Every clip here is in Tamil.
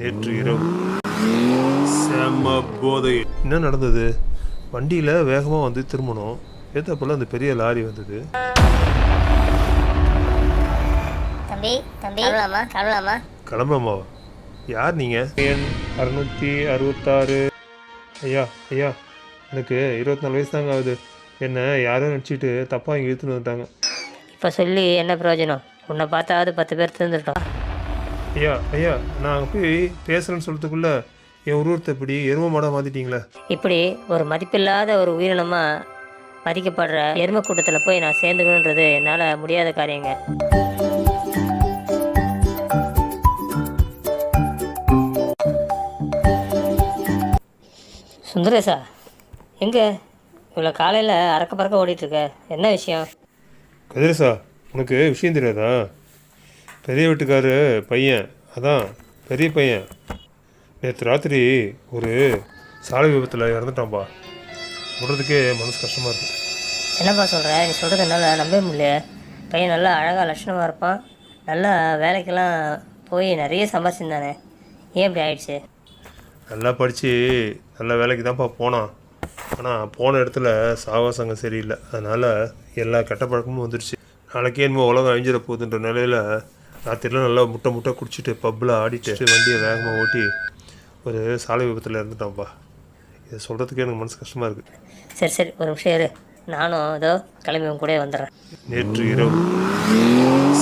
நேற்று இரவு. செம்ம போதையில் என்ன நடந்தது? வண்டியில் வேகமாக வந்து திரும்பணும். ஏற்றப்போல் அந்த பெரிய லாரி வந்தது. தம்பி தம்பி. கிளம்பலாமா? கிளம்பலாமா? கிளம்புறமாவா யார் நீங்கள் எண் அறுநூற்றி அறுபத்தாறு ஐயா ஐயா எனக்கு இருபத்தி நாலு வயசு தாங்க ஆகுது. என்னை யாரும் நினச்சிட்டு தப்பாக இங்கே இழுத்துன்னு வந்துட்டாங்க. இப்போ சொல்லி என்ன பிரயோஜனம்? உன்னை பார்த்தாவது பத்து பேர் தெரிஞ்சிருக்கோம் ஐயா ஐயா நான் அங்கே போய் பேசுகிறேன்னு சொல்கிறதுக்குள்ளே என் உருவத்தை இப்படி எரும மாடாக மாற்றிட்டீங்களே இப்படி ஒரு மதிப்பில்லாத ஒரு உயிரினமாக மதிக்கப்படுற எருமை கூட்டத்தில் போய் நான் சேர்ந்துக்கணுன்றது என்னால் முடியாத காரியங்க. சுந்தரேசா எங்கே? இவ்வளோ காலையில் அறக்க பறக்க ஓடிட்டுருக்க என்ன விஷயம்? கதிரசா உனக்கு விஷயம் தெரியாதா? பெரிய வீட்டுக்காரு பையன். அதான் பெரிய பையன். நேற்று ராத்திரி ஒரு சாலை விபத்தில் இறந்துட்டான்பா. சொல்கிறதுக்கே மனசு கஷ்டமாக இருக்கு. என்னப்பா சொல்கிற நீ சொல்கிறது என்னால் நம்பவே முடியல. பையன் நல்லா அழகாக லட்சணமாக இருப்பான். நல்லா வேலைக்கெல்லாம் போய் நிறைய சம்பாதிச்சிருந்தானே ஏன் இப்படி ஆயிடுச்சு? நல்லா படித்து நல்ல வேலைக்கு தான்ப்பா போனான். ஆனால் போன இடத்துல சாவாசங்க சரியில்லை. அதனால் எல்லா கெட்ட பழக்கமும் வந்துடுச்சு நாளைக்கே என்னமோ உலகம் அழிஞ்சிட போகுதுன்ற நிலையில் ராத்திரிலாம் நல்லா முட்டை முட்டை குடிச்சிட்டு பப்பில் ஆடிட்டு வண்டியை வேகமாக ஓட்டி ஒரு சாலை விபத்தில் இறந்துட்டான்ப்பா இதை சொல்கிறதுக்கே எனக்கு மனசு கஷ்டமாக இருக்குது சரி சரி. ஒரு நிமிஷம் இரு. நானும் ஏதோ கிளம்பி உன் கூடயே வந்துடுறேன். நேற்று இரவு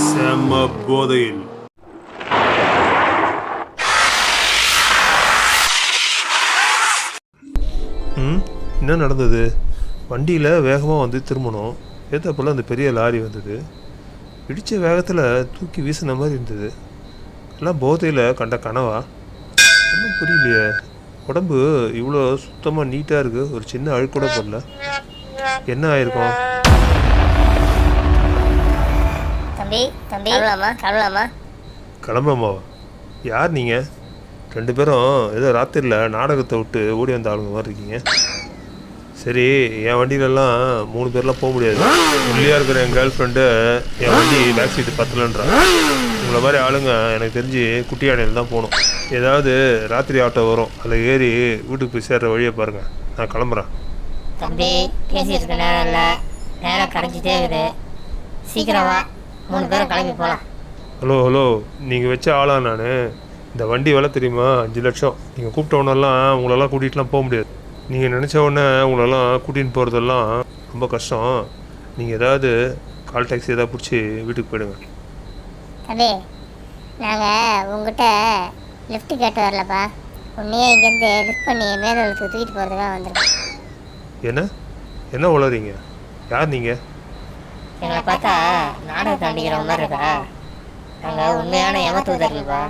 செம்ம போதையில் ம்? என்ன நடந்தது? வண்டியில் வேகமாக வந்து திரும்பணும். ஏற்றப்போல் அந்த பெரிய லாரி வந்தது. இடித்த வேகத்தில் தூக்கி வீசின மாதிரி இருந்தது. எல்லாம் போதையில் கண்ட கனவா? ஒன்றும் புரியலையே. உடம்பு இவ்வளோ சுத்தமாக நீட்டாக இருக்குது ஒரு சின்ன அழுக்கூட போடல. என்ன ஆயிருக்கும்? தம்பி தம்பி. கிளம்பலாமா கிளம்பலாமா கிளம்புறமாவா யார் நீங்கள் ரெண்டு பேரும் ஏதோ ராத்திரியில் நாடகத்தை விட்டு ஓடி வந்த ஆளுங்க மாதிரி இருக்கீங்க. சரி என் வண்டியிலலாம் மூணு பேர்லாம் போக முடியாது. உள்ளியாக இருக்கிற என் கேர்ள் ஃப்ரெண்டு என் வண்டி பேக் சீட்டு பத்தலன்றான் உங்களை மாதிரி ஆளுங்க எனக்கு தெரிஞ்சு குட்டி யானையில் தான் போகணும். ஏதாவது ராத்திரி ஆட்டோ வரும். அதில் ஏறி வீட்டுக்கு போய் சேர்ற வழியை பாருங்கள் நான் கிளம்புறேன். தம்பி பேசிட்டு இருக்க நேரம் இல்லை. நேரம் கரைஞ்சிட்டே இருக்குது. சீக்கிரம் வா. மூணு பேரும் கிளம்பி போகலாம் ஹலோ ஹலோ. நீங்கள் வச்ச ஆளா நான்? இந்த வண்டி விலை தெரியுமா? அஞ்சு லட்சம். நீங்கள் கூப்பிட்ட உடனெல்லாம் உங்களெல்லாம் கூட்டிகிட்டுலாம் போக முடியாது. நீங்கள் நினச்ச உடனே உங்களெல்லாம் கூட்டின்னு போகிறதெல்லாம் ரொம்ப கஷ்டம். நீங்கள் ஏதாவது கால் டாக்ஸி ஏதாவது பிடிச்சி வீட்டுக்கு போயிடுங்க. தம்பி நாங்கள் உங்ககிட்ட லிஃப்ட் கேட்டு வரலப்பா. உன்னையே இங்கேருந்து லிஃப்ட் பண்ணி மேலூருக்கு தூக்கிட்டு போகிறதுக்காக வந்திருக்கோம் என்ன? என்ன உளறீங்க? யார் நீங்கள் எங்களை பார்த்தா நாடகம் தாண்டிக்கிற மாதிரி இருக்கா? நாங்கள் உண்மையான ஏமாத்துவதற்குப்பா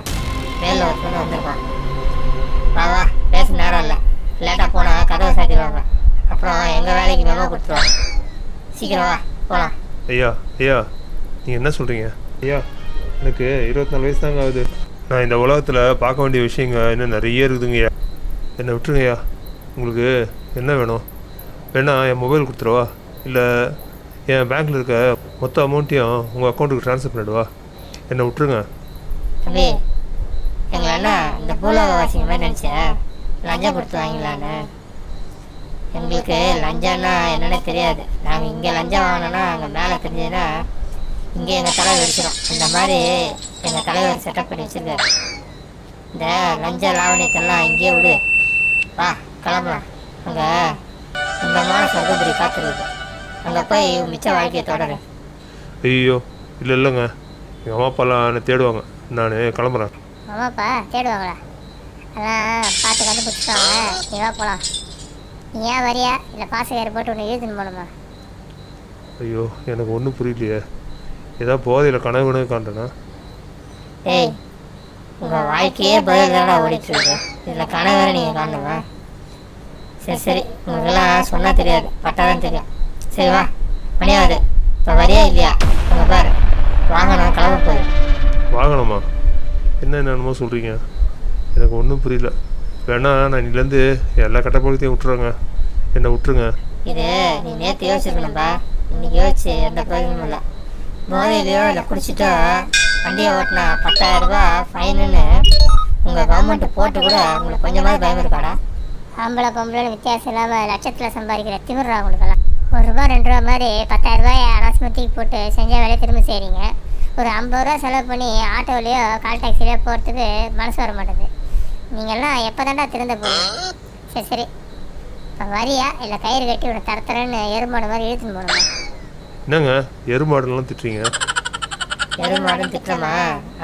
மேலில் ஒரு பொண்ணு வந்திருக்கோம். வா வா பேச நேரம் இல்லை. லேட்டாக போனால் கதவை சாத்திடுவாங்க அப்புறம் எங்கள் வேலைக்கு மெமோ கொடுத்துருவாங்க சீக்கிரம் வா போகலாம் ஐயா ஐயா நீங்கள் என்ன சொல்கிறீங்க ஐயா எனக்கு இருபத்தி நாலு வயசு தாங்க ஆகுது. நான் இந்த உலகத்தில் பார்க்க வேண்டிய விஷயங்க இன்னும் நிறைய இருக்குதுங்கய்யா என்னை விட்டுருங்கய்யா உங்களுக்கு என்ன வேணும்? வேணா என் மொபைல் கொடுத்துருவா இல்லை என் பேங்க்கில் இருக்க மொத்த அமௌண்ட்டையும் உங்கள் அக்கௌண்ட்டுக்கு ட்ரான்ஸ்ஃபர் பண்ணிடுவா? என்னை விட்டுருங்க. தம்பி எங்களை என்ன இந்த பூலோக வாசிங்க மாதிரி நினச்சேன். லஞ்சம் கொடுத்து வாங்கிக்கலான்னு எங்களுக்கு லஞ்சம்னா என்னன்னே தெரியாது. நாங்கள் இங்கே லஞ்சம் வாங்கினோன்னா அங்கே மேலே தெரிஞ்சதுன்னா இங்கே எங்கள் தலை வெடிச்சிடும் இந்த மாதிரி எங்கள் தலைவர் செட்டப் பண்ணி வச்சிருக்காரு. இந்த லஞ்ச லாவணியத்தெல்லாம் இங்கேயே விடு. வா கிளம்பலாம். அங்கே சுந்தரமான சொர்க்கபுரி காத்திருக்கு அங்கே போய் மிச்ச வாழ்க்கையை தொடரு. ஐயோ இல்லை இல்லைங்க. எங்கள் அம்மா அப்பாலாம் என்னை தேடுவாங்க. நான் கிளம்புறேன். ஆமாப்பா தேடுவாங்களா? அதான் பார்த்து கண்டுபிடிச்சிட்டாங்க நீ வா போகலாம் நீ ஏன் வரியா? இல்லை பாசக்காரி போட்டு உன்னை இழுத்துன்னு போகணுமா? ஐயோ எனக்கு ஒன்றும் புரியலையே. ஏதாவது போதையில் கனவு கனவு காண்டனா ஏய் உங்கள் வாழ்க்கையே பதில் தானே ஓடிட்டு இருக்கு. இதில் கனவு வேற நீங்கள் காணுமா சரி சரி. உங்களுக்கெல்லாம் சொன்னால் தெரியாது. பட்டாதான் தெரியும். சரி வா. மணியாவது இப்போ வரியா இல்லையா? உங்க பாரு. வாங்க நான் கிளம்ப போகுது வாங்கணுமா? என்ன என்னென்னமோ சொல்கிறீங்க எனக்கு ஒன்றும் புரியல. வேணா நான் இன்னிலேருந்து எல்லா கட்டப்பழத்தையும் விட்டுறேங்க. என்னை விட்டுருங்க? இது நீ நேற்று யோசிச்சிருக்கணும்பா. இன்னைக்கு யோசிச்சு எந்த பிரயோஜனமும் இல்லை. போதையிலையோ இல்லை குடிச்சிட்டோ வண்டியை ஓட்டினா பத்தாயிரம் ரூபாய் ஃபைனுன்னு உங்கள் கவர்மெண்ட் போட்டு கூட உங்களுக்கு கொஞ்சமாவது பயம் இருக்காடா? ஆம்பளை பொம்பளைன்னு வித்தியாசம் இல்லாமல் லட்சத்தில் சம்பாதிக்கிற திமிர்றா உங்களுக்கெல்லாம். ஒரு ரூபா ரெண்டு ரூபா மாதிரி பத்தாயிரம் ரூபாய் அனாஸ்மத்திக்கு போட்டு செஞ்ச வேலையை திரும்ப செய்கிறீங்க ஒரு ஐம்பது ரூபா செலவு பண்ணி ஆட்டோவிலையோ கால் டாக்ஸிலையோ போகிறதுக்கு மனசு வர மாட்டேது நீங்கள்லாம் எப்போ தாண்டா திருந்த போவீங்க சரி சரி. இப்போ வரியா? இல்லை கயிறு கட்டி உன்னை தரத்துறேன்னு எறும்பாடு மாதிரி இழுத்துன்னு போகணுமா? என்னங்க? எருமாடுலாம் திட்டுறீங்க? எருமாடும் திட்டமா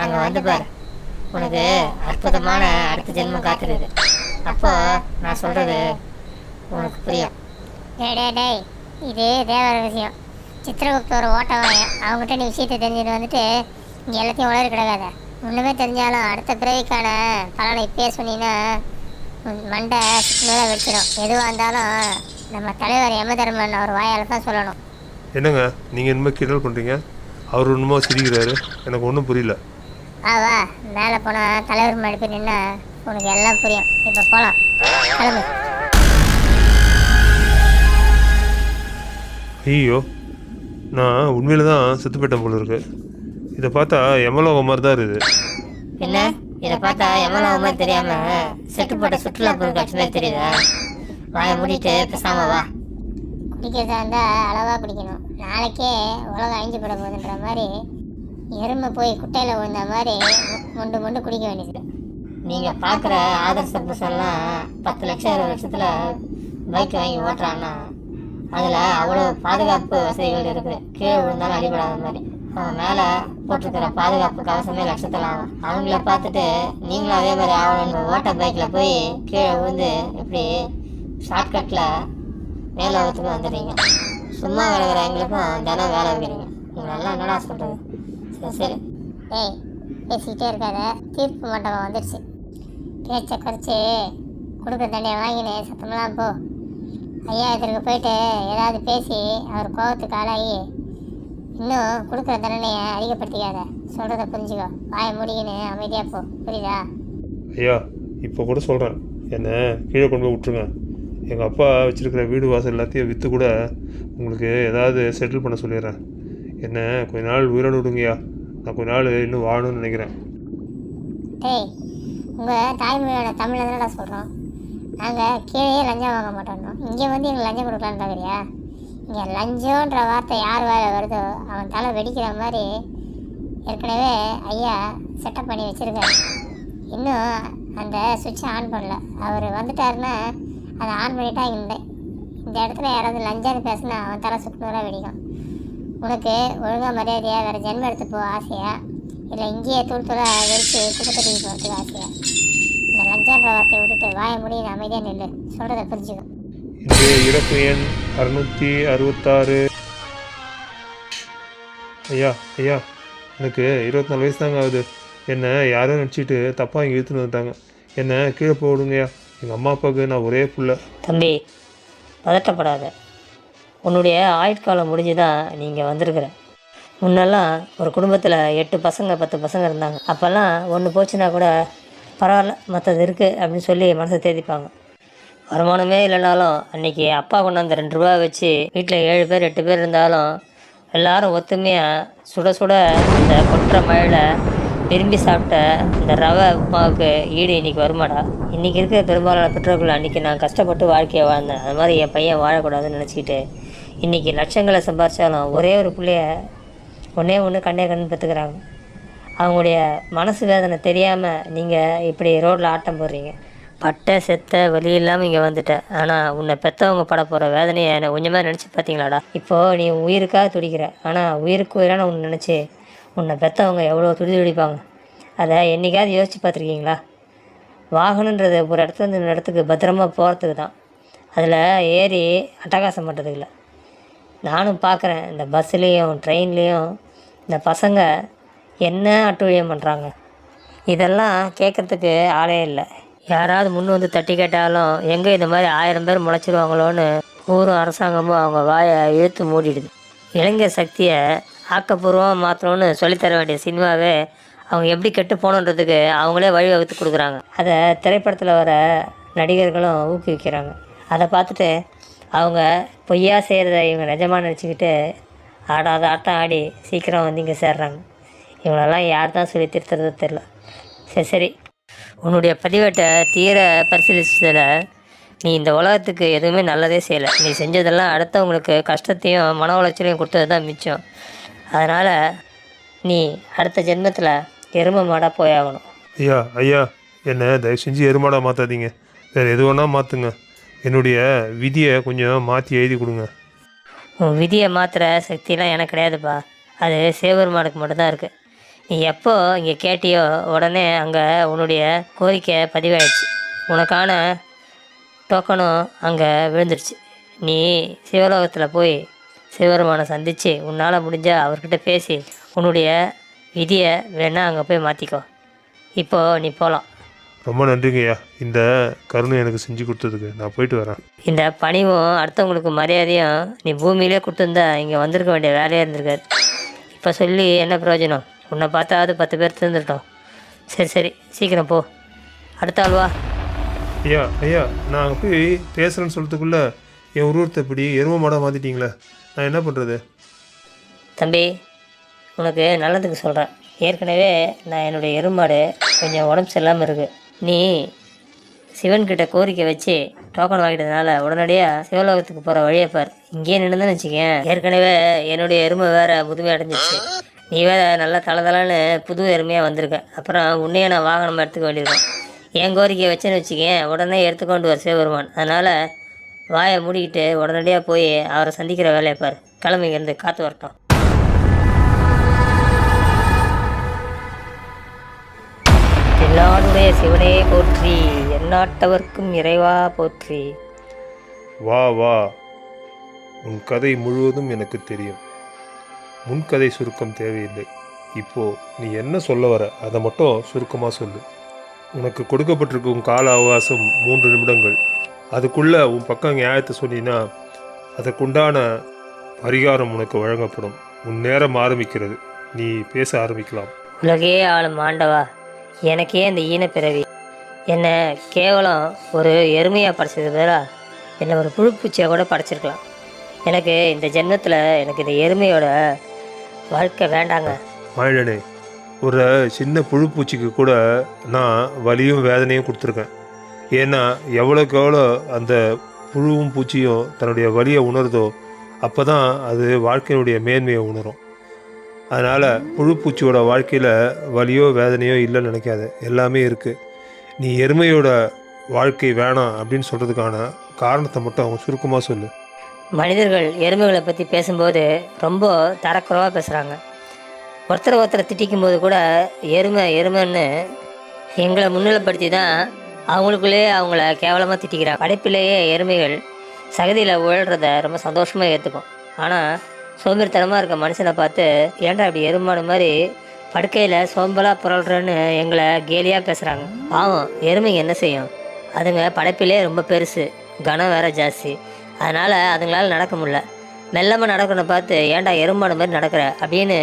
அங்கே வந்து பாரு. உனக்கு அற்புதமான அடுத்த ஜென்மம் காத்துருது அப்போ நான் சொல்கிறது உனக்கு புரியும். டேய் டேய் டேய். இது தேவர விஷயம். சித்திரகுப்தோட ஓட்டவாயம் அவங்ககிட்ட நீ விஷயத்தை தெரிஞ்சுட்டு வந்துட்டு இங்கே எல்லாத்தையும் உளறி கிடக்காத. ஒன்றுமே தெரிஞ்சாலும் அடுத்த பிறவிக்கான பலனை இப்பயே சொன்னீங்கன்னா மண்டை மேலே வச்சிடும். எதுவாக இருந்தாலும் நம்ம தலைவர் யமதர்மன் அவர் வாயால் தான் சொல்லணும். என்னங்க நீங்கள் இனிமேல் கிண்டல் பண்ணுறீங்க அவர் ஒன்றுமா சிரிக்கிறாரு. எனக்கு ஒன்றும் புரியல. வா வா மேலே போனால் தலைவர் முன்னாடி போய் நின்னா உனக்கு எல்லாம் புரியும். இப்போ போகலாம் கிளம்பு. ஐயோ நான் உண்மையில தான் செத்து போயிட்டேன் போல இருக்கு. இதை பார்த்தா எமலோகம் மாதிரி தான் இருக்குது. என்ன? இதை பார்த்தா எவ்வளோ மாதிரி தெரியாம செட்டு போட்ட சுற்றுலா பொருட்காட்சி மாதிரி தெரியுதா? வாயை மூடிட்டு பேசாம வா. குடிக்கிறதா இருந்தால் அளவாக குடிக்கணும். நாளைக்கே உலகம் அழிஞ்சு போட போகுதுன்ற மாதிரி எருமை போய் குட்டையில் விழுந்த மாதிரி மொண்டு மொண்டு குடிக்க வேண்டியது. நீங்க பாக்குற ஆதர்ச புருஷன்லாம் பத்து லட்சம் இருபது லட்சத்துல பைக் வாங்கி ஓட்டுறான்னா அதுல அவ்வளவு பாதுகாப்பு வசதிகள் இருக்குது. கீழே விழுந்தாலும் அடிபடாத மாதிரி. அவன் மேல போட்டிருக்கிற பாதுகாப்பு கவசமே லட்சத்துல ஆகும். அவங்கள பார்த்துட்டு நீங்களும் அதே மாதிரி ஆகணும்னு ஓட்ட பைக்ல போய் கீழே விழுந்து இப்படி ஷார்ட்கட்ல மேலோகத்துக்கு வந்துடுறீங்க. சும்மா கிடக்குற எங்களுக்கும் தினம் வேலை வைக்கிறீங்க. உங்களெல்லாம் என்னடா சொல்றது? சரி சரி. ஏய் பேசிக்கிட்டே இருக்காத. தீர்ப்பு மண்டபம் வந்துடுச்சு பேச்சை குறைச்சி கொடுக்க தண்ணியை வாங்கினு சத்தமெல்லாம் போ. ஐயா இதற்கு போயிட்டு ஏதாவது பேசி அவர் கோபத்துக்கு ஆளாகி இன்னும் கொடுக்குற தண்டனையை அதிகப்படுத்திக்காத. சொல்கிறத புரிஞ்சுக்கோ. வாயை மூடிக்கின்னு அமைதியாக போ. புரியுதா? ஐயா இப்போ கூட சொல்கிறேன் என்னை கீழே கொண்டு போய் விட்ருங்க எங்கள் அப்பா வச்சிருக்கிற வீடு வாசல் எல்லாத்தையும் விற்று கூட உங்களுக்கு ஏதாவது செட்டில் பண்ண சொல்லிடுறேன். என்ன கொஞ்ச நாள் உயிரோடு விடுங்கய்யா. நான் கொஞ்ச நாள் இன்னும் வாழணும்னு நினைக்கிறேன். டேய் உங்கள் தாய்மொழியோட தமிழில் தானடா சொல்கிறோம் நாங்கள் கீழே லஞ்சம் வாங்க மாட்டோம் இங்கே வந்து எங்களுக்கு லஞ்சம் கொடுக்கலான்னு பார்க்குறியா இங்கே லஞ்சம்ன்ற வார்த்தை யார் வேலை வருதோ அவன் தலை வெடிக்கிற மாதிரி ஏற்கனவே ஐயா செட்டப் பண்ணி வச்சுருக்காரு. இன்னும் அந்த சுவிட்சை ஆன் பண்ணல. அவர் வந்துட்டாருன்னா அதை ஆன் பண்ணிட்டா இந்த இந்த இடத்துல யாராவது லஞ்சம்னு பேசுனா அவன் தலை சுக்குநூறாக வெடிக்கும். உனக்கு ஒழுங்காக மரியாதையாக வேறு ஜென்மம் எடுத்து போக ஆசையா? இல்லை இங்கேயே தூள் தூளாக வெடித்து குப்பத்தட்டிக்கு போகிறதுக்கு ஆசையா? இந்த லஞ்சன்ற வார்த்தையை விட்டுட்டு வாய முடியும் அமைதியாக நில்லு. சொல்கிறத புரிஞ்சுக்கும் இன்றைய இறப்பு எண் அறுநூற்றி அறுபத்தாறு ஐயா ஐயா எனக்கு இருபத்தி நாலு வயசு தாங்க ஆகுது. என்னை யாரோ நினச்சிட்டு தப்பாக இங்கே இழுத்துன்னு வந்துட்டாங்க. என்னை கீழே போடுங்கய்யா. எங்கள் அம்மா அப்பாவுக்கு நான் ஒரே புள்ள. தம்பி பதட்டப்படாத. உன்னுடைய ஆயுட்காலம் முடிஞ்சு தான் நீங்கள் வந்திருக்கிற. முன்னெல்லாம் ஒரு குடும்பத்தில் எட்டு பசங்க பத்து பசங்க இருந்தாங்க. அப்போல்லாம் ஒன்று போச்சுன்னா கூட பரவாயில்ல மற்றது இருக்குது அப்படின்னு சொல்லி மனசை தேதிப்பாங்க வருமானமே இல்லைனாலும் அன்றைக்கி அப்பா கொண்டாந்த ரெண்டு ரூபா வச்சு வீட்டில் ஏழு பேர் எட்டு பேர் இருந்தாலும் எல்லாரும் ஒத்துமையாக சுட சுட இந்த கொட்டுற மழையில் விரும்பி சாப்பிட்ட இந்த ரவை உப்புமாவுக்கு ஈடு இன்னைக்கு வருமாடா. இன்றைக்கி இருக்கிற பெரும்பாலான பெற்றோர்கள் அன்றைக்கி நான் கஷ்டப்பட்டு வாழ்க்கையை வாழ்ந்தேன். அது மாதிரி என் பையன் வாழக்கூடாதுன்னு நினச்சிக்கிட்டு இன்றைக்கி லட்சங்களை சம்பாரித்தாலும் ஒரே ஒரு பிள்ளைய ஒன்றே ஒன்று கண்ணே கண்ணு பெற்றுக்கிறாங்க அவங்களுடைய மனசு வேதனை தெரியாமல் நீங்கள் இப்படி ரோட்டில் ஆட்டம் போடுறீங்க. பட்ட செத்த வலி இல்லாமல் இங்கே வந்துட்டேன் ஆனால் உன்னை பெற்றவங்க பட போகிற வேதனையை என்னை கொஞ்சமாக நினச்சி பார்த்தீங்களாடா இப்போது நீ உயிருக்காக துடிக்கிற. ஆனால் உயிருக்கு உயிரான உன்னை நினச்சி உன்னை பெற்றவங்க எவ்வளோ துடி துடிப்பாங்க. அதை என்னைக்காவது யோசித்து பார்த்துருக்கீங்களா வாகனன்றது ஒரு இடத்துல இருந்து இடத்துக்கு பத்திரமா போகிறதுக்கு தான். அதில் ஏறி அட்டகாசம் பண்ணுறதுக்கு இல்லை. நானும் பார்க்குறேன் இந்த பஸ்ஸுலேயும் ட்ரெயின்லேயும் இந்த பசங்க என்ன அட்டுழியம் பண்ணுறாங்க இதெல்லாம் கேட்குறதுக்கு ஆளே இல்லை. யாராவது முன் வந்து தட்டி கேட்டாலும் எங்கே இந்த மாதிரி ஆயிரம் பேர் முளைச்சிருவாங்களோன்னு ஊரும் அரசாங்கமும் அவங்க வாயை இழுத்து மூடிடுது. இளைஞர் சக்தியை ஆக்கப்பூர்வமாக மாற்றணும்னு சொல்லித்தர வேண்டிய சினிமாவே அவங்க எப்படி கெட்டு போகணுன்றதுக்கு அவங்களே வழிவகுத்து கொடுக்குறாங்க. அதை திரைப்படத்தில் வர நடிகர்களும் ஊக்குவிக்கிறாங்க. அதை பார்த்துட்டு அவங்க பொய்யா செய்கிறத இவங்க நிஜமாக நினச்சிக்கிட்டு ஆடாத ஆட்டம் ஆடி சீக்கிரம் வந்து இங்கே சேர்றாங்க. இவங்களெல்லாம் யார் தான் சொல்லி திருத்துறது தெரில சரி சரி. உன்னுடைய பதிவேட்டை தீர பரிசீலிச்சதில் நீ இந்த உலகத்துக்கு எதுவுமே நல்லதே செய்யலை. நீ செஞ்சதெல்லாம் அடுத்தவங்களுக்கு கஷ்டத்தையும் மன உளைச்சலையும் கொடுத்தது தான் மிச்சம். அதனால் நீ அடுத்த ஜென்மத்தில் எருமை மாடாக போயாகணும். ஐயா ஐயா என்னை தயவு செஞ்சு எருமாடா மாற்றாதீங்க வேறு எது வேணால் மாற்றுங்க என்னுடைய விதியை கொஞ்சம் மாற்றி எழுதி கொடுங்க. உன் விதியை மாற்றுற சக்திலாம் எனக்கு கிடையாதுப்பா. அது சேவர் மாடுக்கு மட்டும்தான் இருக்குது நீ எப்போ இங்கே கேட்டியோ உடனே அங்கே உன்னுடைய கோரிக்கை பதிவாயிடுச்சு. உனக்கான டோக்கனும் அங்கே விழுந்துருச்சு. நீ சிவலோகத்தில் போய் சிவபெருமானை சந்தித்து உன்னால் முடிஞ்சால் அவர்கிட்ட பேசி உன்னுடைய விதியை வேணால் அங்கே போய் மாற்றிக்கோ இப்போது நீ போகலாம் ரொம்ப நன்றிங்கய்யா. இந்த கருணை எனக்கு செஞ்சு கொடுத்ததுக்கு நான் போயிட்டு வரேன். இந்த பணிவும் அடுத்தவங்களுக்கு மரியாதையும் நீ பூமியிலே கொடுத்துருந்தா இங்கே வந்திருக்க வேண்டிய வேலையாக இருந்திருக்காரு இப்போ சொல்லி என்ன பிரயோஜனம்? உன்னை பார்த்தாவது பத்து பேர் திருந்துட்டோம். சரி சரி. சீக்கிரம் போ. அடுத்த ஆள் வா. ஐயா ஐயா நான் அங்கே போய் பேசுகிறேன்னு சொல்கிறதுக்குள்ளே என் உருவத்தை இப்படி எரும மாடாக மாற்றிட்டீங்களே நான் என்ன பண்ணுறது தம்பி உனக்கு நல்லதுக்கு சொல்கிறேன் ஏற்கனவே நான் என்னுடைய எருமாடு கொஞ்சம் உடம்பு சரியில்லாமல் இருக்குது நீ சிவன்கிட்ட கோரிக்கை வச்சு டோக்கன் வாங்கிட்டதுனால உடனடியாக சிவலோகத்துக்கு போகிற வழியை பார். இங்கேயே நின்றுதான் வச்சுக்கேன். ஏற்கனவே என்னுடைய எருமை வேற முதுமை அடைஞ்சிச்சு நீ வேற நல்லா தளதளன்னு புது எருமையாக வந்திருக்க. அப்புறம் உன்னையே நான் வாகனம் எடுத்துக்க வேண்டியிருக்கேன் என் கோரிக்கையை வச்சேன்னு வச்சுக்கேன் உடனே எடுத்துக்கொண்டு வர சிவபெருமான். அதனால் வாயை மூடிக்கிட்டு உடனடியாக போய் அவரை சந்திக்கிற வேலையை பார். கிளம்பி காற்று வரட்டும். எல்லாருடைய சிவனே போற்றி எந்நாட்டவர்க்கும் இறைவா போற்றி. வா வா. உன் கதை முழுவதும் எனக்கு தெரியும். முன்கதை சுருக்கம் தேவையில்லை. இப்போது நீ என்ன சொல்ல வர அதை மட்டும் சுருக்கமாக சொல்லு. உனக்கு கொடுக்கப்பட்டிருக்கும் கால அவகாசம் மூன்று நிமிடங்கள். அதுக்குள்ளே உன் பக்கம் நியாயத்தை சொன்னீன்னா அதற்குண்டான பரிகாரம் உனக்கு வழங்கப்படும். உன் நேரம் ஆரம்பிக்கிறது. நீ பேச ஆரம்பிக்கலாம். உலகே ஆளும் ஆண்டவா எனக்கே இந்த ஈனப்பிறவி என்னை கேவலம் ஒரு எருமையாக படைச்சது பதிலாக என்னை ஒரு புழுப்பூச்சியாக கூட படைச்சிருக்கலாம். எனக்கு இந்த ஜென்மத்தில் எனக்கு இந்த எருமையோட வாழ்க்கை வேண்டாங்க. மாயிடனே ஒரு சின்ன புழுப்பூச்சிக்கு கூட நான் வலியும் வேதனையும் கொடுத்துருக்கேன். ஏன்னா எவ்வளோக்கு எவ்வளோ அந்த புழுவும் பூச்சியும் தன்னுடைய வலியை உணருதோ அப்போ தான் அது வாழ்க்கையினுடைய மேன்மையை உணரும். அதனால் புழுப்பூச்சியோட வாழ்க்கையில் வலியோ வேதனையோ இல்லைன்னு நினைக்காத. எல்லாமே இருக்குது நீ எருமையோட வாழ்க்கை வேணாம் அப்படின்னு சொல்கிறதுக்கான காரணத்தை மட்டும் அவங்க சுருக்கமாக சொல்லு. மனிதர்கள் எருமைகளை பற்றி பேசும்போது ரொம்ப தரக்குறவாக பேசுகிறாங்க ஒருத்தரை ஒருத்தரை திட்டிக்கும் போது கூட எருமை எருமைன்னு எங்களை முன்னிலைப்படுத்தி தான் அவங்களுக்குள்ளே அவங்கள கேவலமாக திட்டிக்கிறாங்க. படைப்பிலேயே எருமைகள் சகதியில் உழறத ரொம்ப சந்தோஷமாக ஏற்றுக்கும் ஆனால் சோம்பேறித்தனமாக இருக்க மனுஷனை பார்த்து ஏன்டா இப்படி எருமான மாதிரி படுக்கையில் சோம்பலாக புரள்றன்னு எங்களை கேலியாக பேசுகிறாங்க பாவம் எருமைங்க என்ன செய்யும்? அதுங்க படைப்பிலே ரொம்ப பெருசு கனம் வேற ஜாஸ்தி. அதனால் அதுங்களால் நடக்க முடில மெல்லமாக நடக்கணும் பார்த்து ஏன்டா எருமாடு மாதிரி நடக்கிற? அப்படின்னு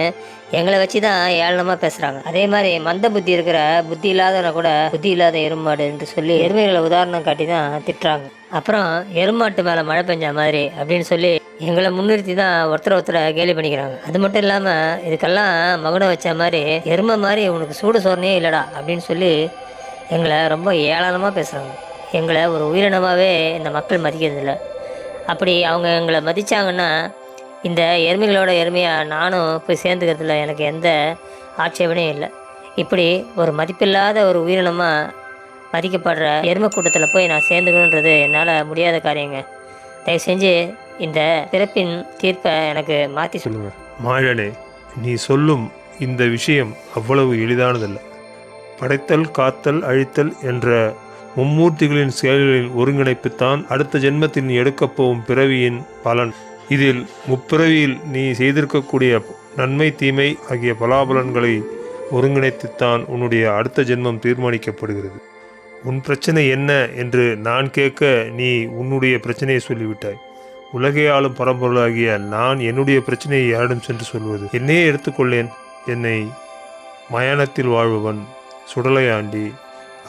எங்களை வச்சு தான் ஏளனமாக பேசுகிறாங்க அதே மாதிரி மந்த புத்தி இருக்கிற புத்தி இல்லாதவனை கூட புத்தி இல்லாத எறும்பாடு என்று சொல்லி எருமைகளை உதாரணம் காட்டி தான் திட்டுறாங்க. அப்புறம் எருமாட்டு மேலே மழை பெஞ்ச மாதிரி அப்படின்னு சொல்லி எங்களை முன்னிறுத்தி தான் ஒருத்தர் ஒருத்தரை கேலி பண்ணிக்கிறாங்க. அது மட்டும் இல்லாமல் இதுக்கெல்லாம் மகுடம் வச்ச மாதிரி எருமை மாதிரி உனக்கு சூடு சோறனே இல்லைடா அப்படின்னு சொல்லி எங்களை ரொம்ப ஏளனமாக பேசுகிறாங்க எங்களை ஒரு உயிரினமாகவே இந்த மக்கள் மதிக்கிறதில்ல. அப்படி அவங்க எங்களை மதித்தாங்கன்னா இந்த எருமைகளோட எருமையாக நானும் போய் சேர்ந்துக்கிறதுல எனக்கு எந்த ஆட்சேபனையும் இல்லை. இப்படி ஒரு மதிப்பில்லாத ஒரு உயிரினமாக மதிக்கப்படுற எருமை கூட்டத்தில் போய் நான் சேர்ந்துக்கணுன்றது என்னால் முடியாத காரியங்க. தயவு செஞ்சு இந்த பிறப்பின் தீர்ப்பை எனக்கு மாற்றி சொல்லுங்க. மாழனே நீ சொல்லும் இந்த விஷயம் அவ்வளவு எளிதானதல்ல. படைத்தல் காத்தல் அழித்தல் என்ற மும்மூர்த்திகளின் செயல்களின் ஒருங்கிணைப்புத்தான் அடுத்த ஜென்மத்தில் நீ எடுக்கப் போகும் பிறவியின் பலன். இதில் முப்பிறவியில் நீ செய்திருக்கக்கூடிய நன்மை தீமை ஆகிய பலாபலன்களை ஒருங்கிணைத்துத்தான் உன்னுடைய அடுத்த ஜென்மம் தீர்மானிக்கப்படுகிறது. உன் பிரச்சனை என்ன என்று நான் கேட்க நீ உன்னுடைய பிரச்சனையை சொல்லிவிட்டாய். உலகை ஆளும் பரம்பொருளாகிய நான் என்னுடைய பிரச்சனையை யாரிடம் சென்று சொல்வது? என்னையே எடுத்துக்கொள்ளேன். என்னை மயானத்தில் வாழ்பவன் சுடலையாண்டி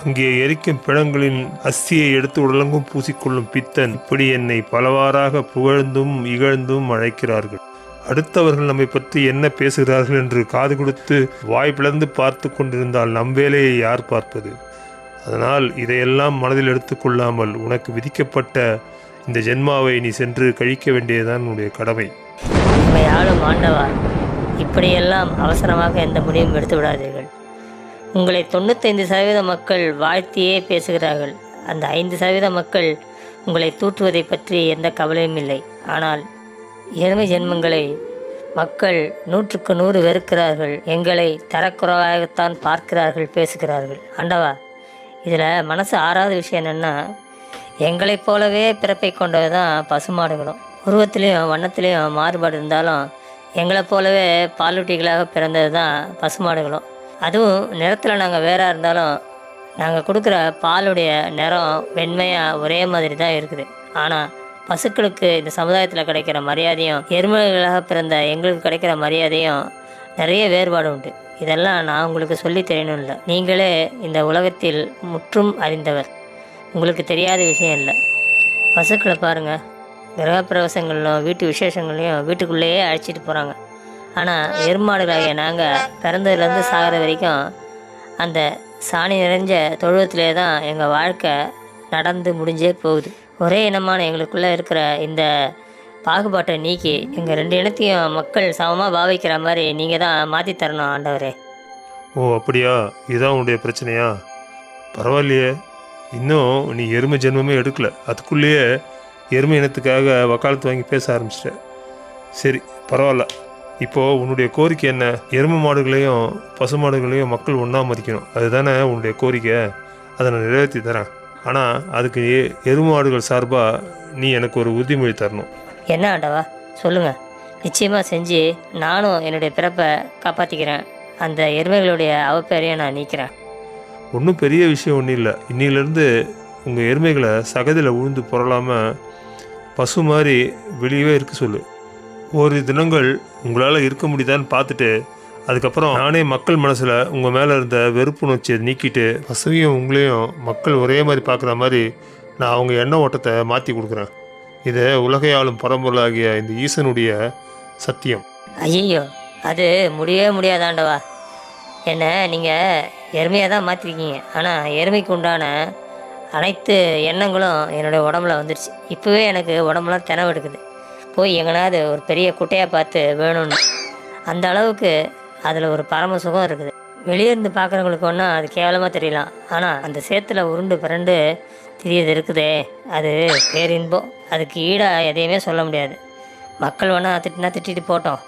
அங்கே எரிக்கும் பிணங்களின் அஸ்தியை எடுத்து உடலங்கும் பூசிக்கொள்ளும் பித்தன் இப்படி என்னை பலவாறாக புகழ்ந்தும் இகழ்ந்தும் அழைக்கிறார்கள். அடுத்தவர்கள் நம்மை பற்றி என்ன பேசுகிறார்கள் என்று காது கொடுத்து வாய் பிளந்து பார்த்து கொண்டிருந்தால் நம் வேலையை யார் பார்ப்பது? அதனால் இதையெல்லாம் மனதில் எடுத்துக்கொள்ளாமல் உனக்கு விதிக்கப்பட்ட இந்த ஜென்மாவை நீ சென்று கழிக்க வேண்டியதுதான் உன்னுடைய கடமை. உண்மை ஆளும் ஆண்டவா இப்படியெல்லாம் அவசரமாக எந்த முடிவும் எடுத்து விடாதீர்கள். உங்களை தொண்ணூத்தைந்து சதவீத மக்கள் வாழ்த்தியே பேசுகிறார்கள். அந்த ஐந்து சதவீத மக்கள் உங்களை தூற்றுவதை பற்றி எந்த கவலையும் இல்லை. ஆனால் எருமை ஜென்மங்களை மக்கள் நூற்றுக்கு நூறு வெறுக்கிறார்கள். எங்களை தரக்குறைவாகத்தான் பார்க்கிறார்கள் பேசுகிறார்கள். ஆண்டவா இதில் மனசு ஆறாத விஷயம் என்னென்னா எங்களைப் போலவே பிறப்பை கொண்டது தான் பசுமாடுகளும். உருவத்திலையும் வண்ணத்திலையும் மாறுபாடு இருந்தாலும் எங்களைப் போலவே பாலூட்டிகளாக பிறந்தது தான் பசுமாடுகளும். அதுவும் நிறத்தில் நாங்கள் வேறாக இருந்தாலும் நாங்கள் கொடுக்குற பாலுடைய நிறம் வெண்மையாக ஒரே மாதிரி தான் இருக்குது. ஆனால் பசுக்களுக்கு இந்த சமுதாயத்தில் கிடைக்கிற மரியாதையும் எருமைகளாக பிறந்த எங்களுக்கு கிடைக்கிற மரியாதையும் நிறைய வேறுபாடு உண்டு. இதெல்லாம் நான் உங்களுக்கு சொல்லி தெரியணும் இல்லை. நீங்களே இந்த உலகத்தில் முற்றும் அறிந்தவர். உங்களுக்கு தெரியாத விஷயம் இல்லை. பசுக்களை பாருங்கள் கிரகப்பிரவேசங்களிலும் வீட்டு விசேஷங்களையும் வீட்டுக்குள்ளேயே அழைச்சிட்டு போகிறாங்க ஆனால் எருமாடுகளாகிய நாங்கள் பிறந்ததுலேருந்து சாகிற வரைக்கும் அந்த சாணி நிறைஞ்ச தொழுவத்திலே தான் எங்கள் வாழ்க்கை நடந்து முடிஞ்சே போகுது. ஒரே இனமான எங்களுக்குள்ளே இருக்கிற இந்த பாகுபாட்டை நீக்கி எங்கள் ரெண்டு இனத்தையும் மக்கள் சமமாக பாவிக்கிற மாதிரி நீங்கள் தான் மாற்றி தரணும் ஆண்டவரே. ஓ அப்படியா? இதுதான் உன்னுடைய பிரச்சனையா? பரவாயில்லையே. இன்னும் நீ எருமை ஜென்மமே எடுக்கல. அதுக்குள்ளேயே எருமை இனத்துக்காக வக்காலத்து வாங்கி பேச ஆரம்பிச்சிட்ட. சரி பரவாயில்ல. இப்போது உன்னுடைய கோரிக்கை என்ன? எருமை மாடுகளையும் பசு மாடுகளையும் மக்கள் ஒன்றா மதிக்கணும். அதுதானே உன்னுடைய கோரிக்கை. அதை நான் நிறைவேற்றி தரேன். ஆனால் அதுக்கு எ- எருமை மாடுகள் சார்பாக நீ எனக்கு ஒரு உறுதிமொழி தரணும். என்ன ஆண்டவா? சொல்லுங்கள் நிச்சயமாக செஞ்சு நானும் என்னுடைய பிறப்பை காப்பாற்றிக்கிறேன் அந்த எருமைகளுடைய அவப்பேரையும் நான் நீக்கிறேன். ஒன்றும் பெரிய விஷயம் ஒன்றும் இல்லை. இன்னிலேருந்து உங்கள் எருமைகளை சகதியில் உழுந்து புரளாமல் பசு மாதிரி வெளியவே இருக்க சொல்லு. ஒரு தினங்கள் உங்களால் இருக்க முடியுதான்னு பார்த்துட்டு அதுக்கப்புறம் நானே மக்கள் மனசில் உங்கள் மேலே இருந்த வெறுப்புணர்ச்சியை நீக்கிட்டு பசுவையும் உங்களையும் மக்கள் ஒரே மாதிரி பார்க்குற மாதிரி நான் அவங்க எண்ண ஓட்டத்தை மாற்றி கொடுக்குறேன். இது உலகையாளும் பரம்பொருளாகிய இந்த ஈசனுடைய சத்தியம். ஐயோ அது முடியவே முடியாதாண்டவா? என்ன நீங்கள் எருமையாக தான் மாற்றிருக்கீங்க ஆனால் எருமைக்கு உண்டான அனைத்து எண்ணங்களும் என்னுடைய உடம்புல வந்துடுச்சு இப்போவே எனக்கு உடம்புலாம் தினவெடுக்குது போய் எங்கனாவது ஒரு பெரிய குட்டையாக பார்த்து வேணும்னு. அந்த அளவுக்கு அதில் ஒரு பரம சுகம் இருக்குது. வெளியே இருந்து பார்க்குறவங்களுக்கு ஒன்றா அது கேவலமாக தெரியலாம். ஆனால் அந்த சேத்துல உருண்டு பிறண்டு திரியது இருக்குதே. அது பேரின்பம். அதுக்கு ஈடாக எதையுமே சொல்ல முடியாது. மக்கள் வேணால் திட்டினா திட்டிட்டு போட்டோம்.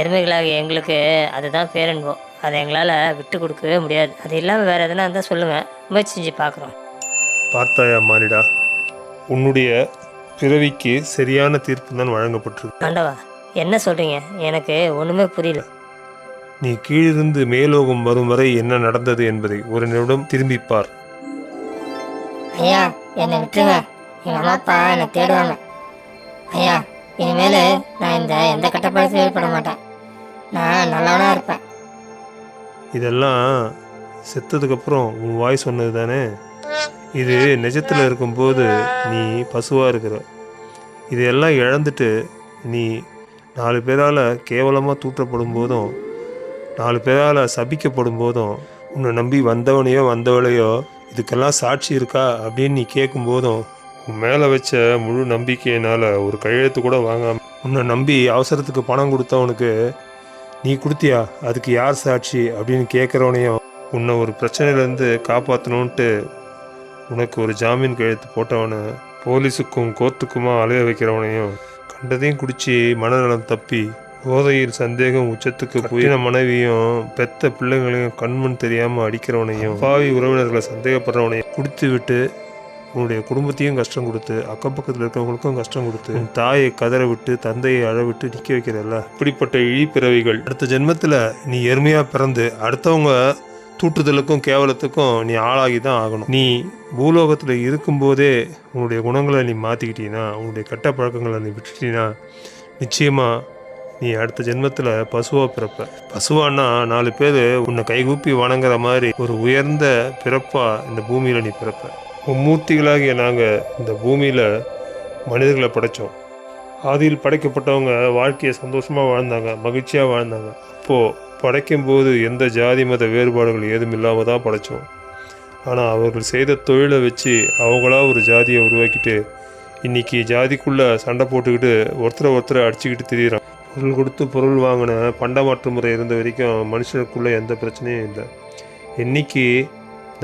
எருமைகளாக எங்களுக்கு அதுதான் பேரன்பம். அதை எங்களால் விட்டு கொடுக்கவே முடியாது. அது இல்லாமல் வேறு எதுனா இருந்தால் சொல்லுங்கள் முயற்சி செஞ்சு பார்க்குறோம். பார்த்தாயா மானிடா? உன்னுடைய பிறவிக்கு சரியான தீர்ப்பு தான் வழங்கப்பட்டிருக்கு. ஆண்டவா என்ன சொல்கிறீங்க எனக்கு ஒன்றுமே புரியல. நீ கீழிருந்து மேலோகம் வரும் வரை என்ன நடந்தது என்பதை ஒரு நிமிடம் திரும்பிப் பார் ஐயா என்னை விட்டுருங்க. எங்கள் அம்மா அப்பா என்னை தேடுவாங்க. ஐயா இனிமேல் நான் இந்த எந்த கட்டப்படத்தையும் ஈடுபட மாட்டேன். நான் நல்லவனாக இருப்பேன். இதெல்லாம் செத்ததுக்கப்புறம் உன் வாய் சொன்னது தானே? இது நிஜத்தில் இருக்கும்போது நீ பசுவாக இருக்கிற. இதையெல்லாம் இழந்துட்டு நீ நாலு பேரால் கேவலமாக தூற்றப்படும் போதும் நாலு பேரால் சபிக்கப்படும் போதும் உன்னை நம்பி வந்தவனையோ வந்தவளையோ இதுக்கெல்லாம் சாட்சி இருக்கா அப்படின்னு நீ கேட்கும் போதும் உன் மேலே வச்ச முழு நம்பிக்கையினால் ஒரு கையெழுத்து கூட வாங்காம உன்னை நம்பி அவசரத்துக்கு பணம் கொடுத்தவனுக்கு நீ கொடுத்தியா? அதுக்கு யார் சாட்சி அப்படின்னு கேட்குறவனையும் உன்னை ஒரு பிரச்சனையிலேருந்து காப்பாற்றணுன்ட்டு உனக்கு ஒரு ஜாமீன் கையெழுத்து போட்டவனை போலீஸுக்கும் கோர்ட்டுக்குமா அலைய வைக்கிறவனையும் கண்டதையும் குடிச்சு மனநலம் தப்பி போதையில் சந்தேகம் உச்சத்துக்கு போய் மனைவியும் பெத்த பிள்ளைங்களையும் கண்மண் தெரியாமல் அடிக்கிறவனையும் பாவி உறவினர்களை சந்தேகப்படுறவனையும் குடித்து விட்டு உன்னுடைய குடும்பத்தையும் கஷ்டம் கொடுத்து அக்கம் பக்கத்தில் இருக்கிறவங்களுக்கும் கஷ்டம் கொடுத்து உன் தாயை கதற விட்டு தந்தையை அழ விட்டு நிற்க வைக்கிறல்ல? இப்படிப்பட்ட இழிப்பிறவிகள் அடுத்த ஜென்மத்தில் நீ எருமையாக பிறந்து அடுத்தவங்க தூற்றுதலுக்கும் கேவலத்துக்கும் நீ ஆளாகி தான் ஆகணும். நீ பூலோகத்தில் இருக்கும்போதே உன்னுடைய குணங்களை நீ மாற்றிக்கிட்டீங்கன்னா உன்னுடைய கெட்ட பழக்கங்களை நீ விட்டுட்டீங்கன்னா நிச்சயமாக நீ அடுத்த ஜென்மத்தில் பசுவாக பிறப்ப. பசுவானா நாலு பேர் உன்னை கைகூப்பி வணங்குற மாதிரி ஒரு உயர்ந்த பிறப்பாக இந்த பூமியில் நீ பிறப்ப. மும்மூர்த்திகளாகிய நாங்கள் இந்த பூமியில் மனிதர்களை படைத்தோம் ஆதியில் படைக்கப்பட்டவங்க வாழ்க்கையை சந்தோஷமாக வாழ்ந்தாங்க மகிழ்ச்சியாக வாழ்ந்தாங்க. அப்போது படைக்கும்போது எந்த ஜாதி மத வேறுபாடுகள் ஏதும் இல்லாமல் தான் படைத்தோம் ஆனால் அவர்கள் செய்த தொழிலை வச்சு அவங்களா ஒரு ஜாதியை உருவாக்கிட்டு இன்னைக்கு ஜாதிக்குள்ளே சண்டை போட்டுக்கிட்டு ஒருத்தரை ஒருத்தரை அடிச்சுக்கிட்டு திரியிறான் பொருள் கொடுத்து பொருள் வாங்கின பண்டமாற்று முறை இருந்த வரைக்கும் மனுஷனுக்குள்ளே எந்த பிரச்சனையும் இல்லை. இன்னைக்கு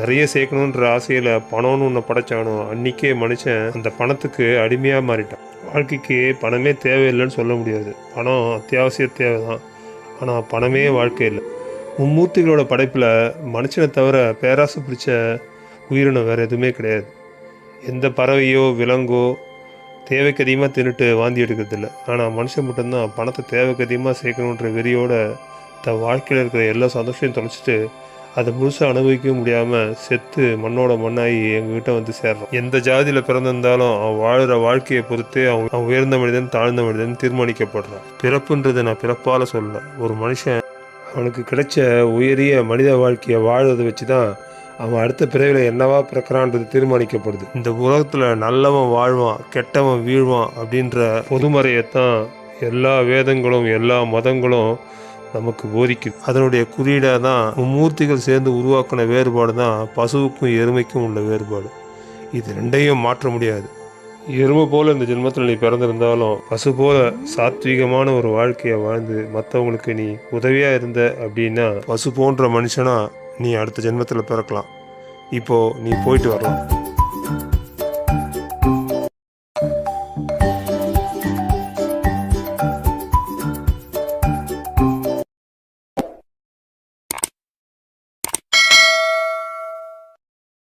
நிறைய சேர்க்கணுன்ற ஆசையில் பணம்னு ஒன்று படைச்சானோ அன்றைக்கே மனுஷன் அந்த பணத்துக்கு அடிமையாக மாறிட்டான். வாழ்க்கைக்கு பணமே தேவையில்லைன்னு சொல்ல முடியாது. பணம் அத்தியாவசிய தேவை தான் ஆனால் பணமே வாழ்க்கை இல்லை. மும்மூர்த்திகளோட படைப்பில் மனுஷனை தவிர பேராசை பிடிச்ச உயிரினம் வேறு எதுவுமே கிடையாது. எந்த பறவையோ விலங்கோ தேவைக்கு அதிகமாக தின்னுட்டு வாந்தி எடுக்கிறதில்ல ஆனால் மனுஷன் மட்டும்தான் பணத்தை தேவைக்கு அதிகமாக சேர்க்கணுன்ற வெறியோட தன் வாழ்க்கையில் இருக்கிற எல்லா சந்தோஷத்தையும் தொலைச்சிட்டு அதை முழுசாக அனுபவிக்க முடியாமல் செத்து மண்ணோட மண்ணாகி எங்ககிட்ட வந்து சேர்றான். எந்த ஜாதியில் பிறந்திருந்தாலும் அவன் வாழ்கிற வாழ்க்கையை பொறுத்தே அவன் அவன் உயர்ந்த மனிதன் தாழ்ந்த மனிதன் தீர்மானிக்கப்படுறான். பிறப்புன்றது நான் பிறப்பால் சொல்ல ஒரு மனுஷன் அவனுக்கு கிடைச்ச உயரிய மனித வாழ்க்கையை வாழ்வதை வச்சு தான் அவன் அடுத்த பிறவியில் என்னவா பிறக்கிறான்றது தீர்மானிக்கப்படுது. இந்த உலகத்தில் நல்லவன் வாழ்வான் கெட்டவன் வீழ்வான் அப்படின்ற பொதுமறையைத்தான் எல்லா வேதங்களும் எல்லா மதங்களும் நமக்கு போதிக்குது. அதனுடைய குறியீடாக தான் மும்மூர்த்திகள் சேர்ந்து உருவாக்கின வேறுபாடு தான் பசுவுக்கும் எருமைக்கும் உள்ள வேறுபாடு. இது ரெண்டையும் மாற்ற முடியாது. எருமை போல இந்த ஜென்மத்தில் நீ பிறந்திருந்தாலும் பசு போல சாத்வீகமான ஒரு வாழ்க்கையை வாழ்ந்து மற்றவங்களுக்கு நீ உதவியாக இருந்த அப்படின்னா பசு போன்ற மனுஷனாக நீ அடுத்த ஜென்மத்தில் பிறக்கலாம். இப்போது நீ போயிட்டு வரலாம்.